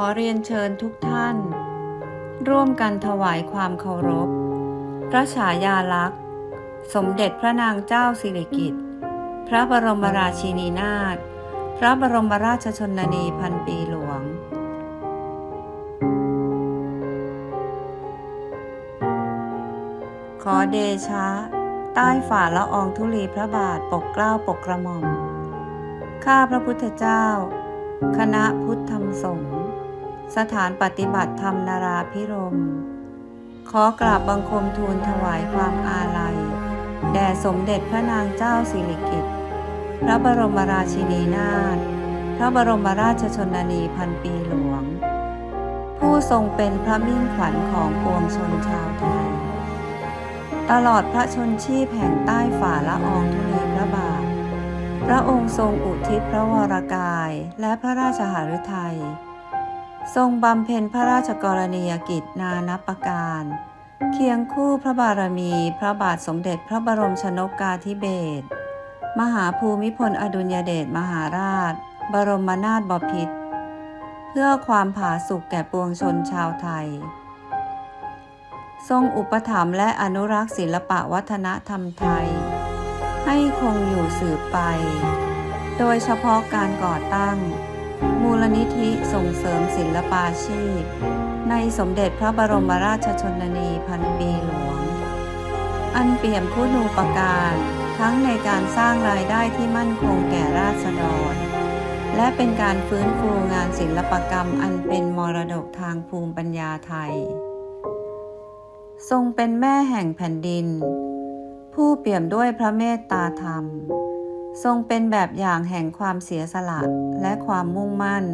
อเรียนเชิญทุกท่าน ร่วมกันถวายความเคารพ พระฉายาลักษณ์ สมเด็จพระนางเจ้าสิริกิติ์พระบรมราชินีนาถพระบรมราชชนนีพันปีหลวงขอเดชะ ใต้ฝ่าละอองธุลีพระบาทปกเกล้าปกกระหม่อม ข้าพระพุทธเจ้า คณะพุทธธรรมสงฆ์ สถานปฏิบัติธรรมนาราพิรม ขอกราบบังคมทูลถวายความอาลัย แด่สมเด็จพระนางเจ้าสิริกิติ์ พระบรมราชินีนาถ พระบรมราชชนนีพันปีหลวง ผู้ทรงเป็นพระมิ่งขวัญของปวงชนชาวไทย ตลอดพระชนชีพแห่งใต้ฝ่าละอองธุลีพระบาท พระองค์ทรงอุทิศพระวรกายและพระราชหฤทัย ทรงบำเพ็ญพระราชกรณียกิจนานับประการ เคียงคู่พระบารมีพระบาทสมเด็จพระบรมชนกกาธิเบศรมหาภูมิพลอดุลยเดชมหาราช บรมนาถบพิตรเพื่อความผาสุกแก่ปวงชนชาวไทย ทรงอุปถัมภ์และอนุรักษ์ศิลปะวัฒนธรรมไทย ให้คงอยู่สืบไป โดยเฉพาะการก่อตั้ง มูลนิธิส่งเสริมศิลปาชีพ ในสมเด็จพระบรมราชชนนีพันปีหลวง อันเปี่ยมคุณูปการทั้งในการสร้างรายได้ที่มั่นคงแก่ราษฎร และเป็นการฟื้นฟูงานศิลปกรรมอันเป็นมรดกทางภูมิปัญญาไทย ทรงเป็นแม่แห่งแผ่นดิน ผู้เปี่ยมด้วยพระเมตตาธรรม ทรงเป็นแบบอย่างแห่งความเสียสละและความมุ่งมั่น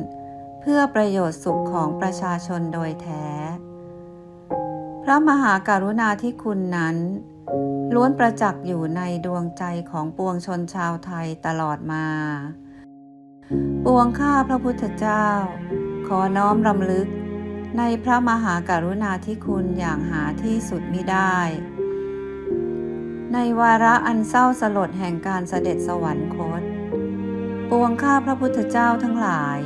เพื่อประโยชน์สุขของประชาชนโดยแท้ พระมหาการุณาธิคุณนั้น ล้วนประจักษ์อยู่ในดวงใจของปวงชนชาวไทยตลอดมา ปวงข้าพระพุทธเจ้า ขอน้อมรำลึกในพระมหาการุณาธิคุณอย่างหาที่สุดมิได้ ในวาระอันเศร้าสลดแห่งการเสด็จสวรรคต ปวงข้าพระพุทธเจ้าทั้งหลาย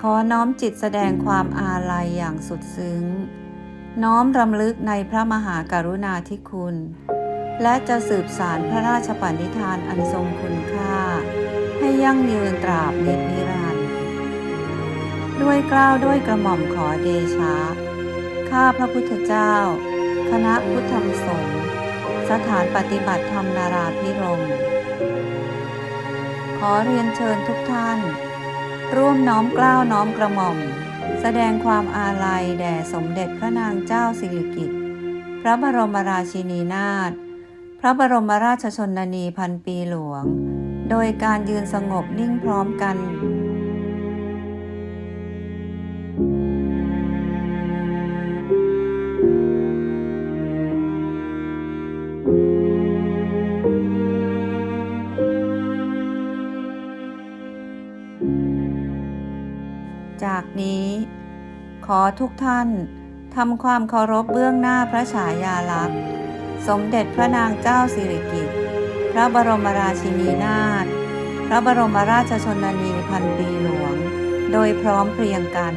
ขอน้อมจิตแสดงความอาลัยอย่างสุดซึ้ง น้อมรำลึกในพระมหาการุณาธิคุณ และจะสืบสารพระราชปณิธานอันทรงคุณค่า ให้ยั่งยืนตราบนิจนิรันดร์ด้วยกล้าวด้วยกระหม่อมขอเดชะ ข้าพระพุทธเจ้า คณะพุทธธรรมสงฆ์ สถานปฏิบัติธรรมนาราพิรม ขอเรียนเชิญทุกท่าน ร่วมน้อมกล้าวน้อมกระหม่อม แสดงความอาลัยแด่สมเด็จพระนางเจ้าสิริกิติ์พระบรมราชินีนาถพระบรมราชชนนีพันปีหลวง โดยการยืนสงบนิ่งพร้อมกัน จากนี้ ขอทุกท่านทำความเคารพเบื้องหน้าพระฉายาลักษณ์ สมเด็จพระนางเจ้าสิริกิติ์พระบรมราชินีนาถพระบรมราชชนนีพันปีหลวง โดยพร้อมเพรียงกัน